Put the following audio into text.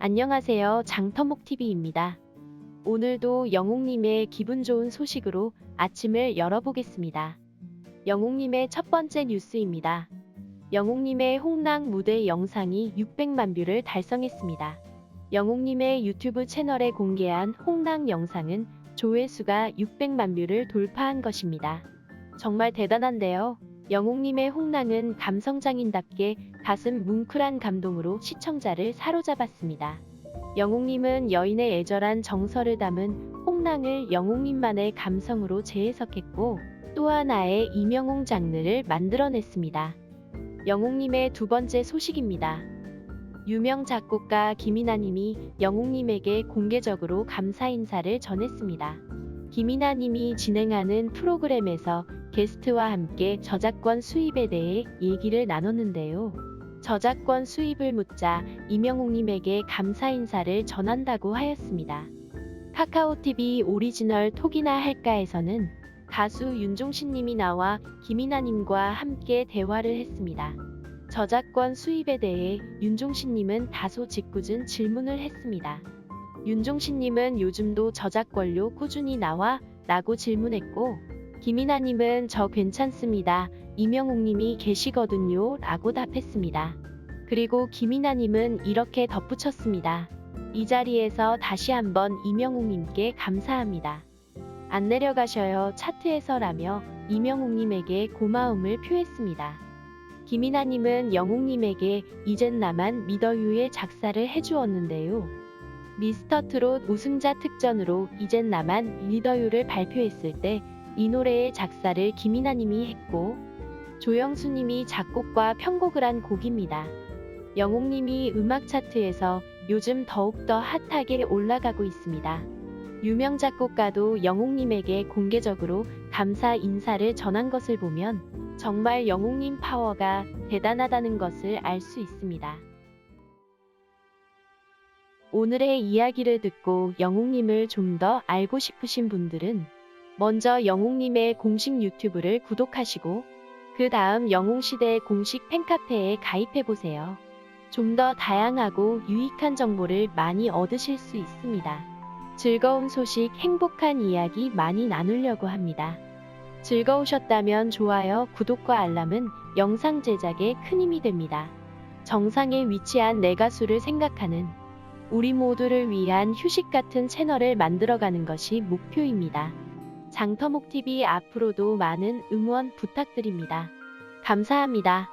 안녕하세요. 장터목TV입니다. 오늘도 영웅님의 기분 좋은 소식으로 아침을 열어보겠습니다. 영웅님의 첫 번째 뉴스입니다. 영웅님의 홍랑 무대 영상이 600만 뷰를 달성했습니다. 영웅님의 유튜브 채널에 공개한 홍랑 영상은 조회수가 600만 뷰를 돌파한 것입니다. 정말 대단한데요. 영웅님의 홍랑은 감성장인답게 가슴 뭉클한 감동으로 시청자를 사로잡았습니다. 영웅님은 여인의 애절한 정서를 담은 홍랑을 영웅님만의 감성으로 재해석했고 또 하나의 이명웅 장르를 만들어냈습니다. 영웅님의 두 번째 소식입니다. 유명 작곡가 김이나님이 영웅님에게 공개적으로 감사 인사를 전했습니다. 김이나님이 진행하는 프로그램에서 게스트와 함께 저작권 수입에 대해 얘기를 나눴는데요. 저작권 수입을 묻자 이명웅님에게 감사 인사를 전한다고 하였습니다. 카카오TV 오리지널 톡이나 할까에서는 가수 윤종신님이 나와 김이나님과 함께 대화를 했습니다. 저작권 수입에 대해 윤종신님은 다소 짓궂은 질문을 했습니다. 윤종신님은 요즘도 저작권료 꾸준히 나와? 라고 질문했고 김이나님은 저 괜찮습니다. 이명웅님이 계시거든요. 라고 답했습니다. 그리고 김이나님은 이렇게 덧붙였습니다. 이 자리에서 다시 한번 이명웅님께 감사합니다. 안 내려가셔요 차트에서라며 이명웅님에게 고마움을 표했습니다. 김이나님은 영웅님에게 이젠 나만 믿어유의 작사를 해주었는데요. 미스터 트롯 우승자 특전으로 이젠 나만 믿어유를 발표했을 때 이 노래의 작사를 김이나님이 했고 조영수님이 작곡과 편곡을 한 곡입니다. 영웅님이 음악 차트에서 요즘 더욱더 핫하게 올라가고 있습니다. 유명 작곡가도 영웅님에게 공개적으로 감사 인사를 전한 것을 보면 정말 영웅님 파워가 대단하다는 것을 알 수 있습니다. 오늘의 이야기를 듣고 영웅님을 좀 더 알고 싶으신 분들은 먼저 영웅님의 공식 유튜브를 구독하시고 그 다음 영웅시대 공식 팬카페에 가입해보세요. 좀 더 다양하고 유익한 정보를 많이 얻으실 수 있습니다. 즐거운 소식, 행복한 이야기 많이 나누려고 합니다. 즐거우셨다면 좋아요, 구독과 알람은 영상 제작에 큰 힘이 됩니다. 정상에 위치한 내 가수를 생각하는 우리 모두를 위한 휴식 같은 채널을 만들어가는 것이 목표입니다. 장터목TV 앞으로도 많은 응원 부탁드립니다. 감사합니다.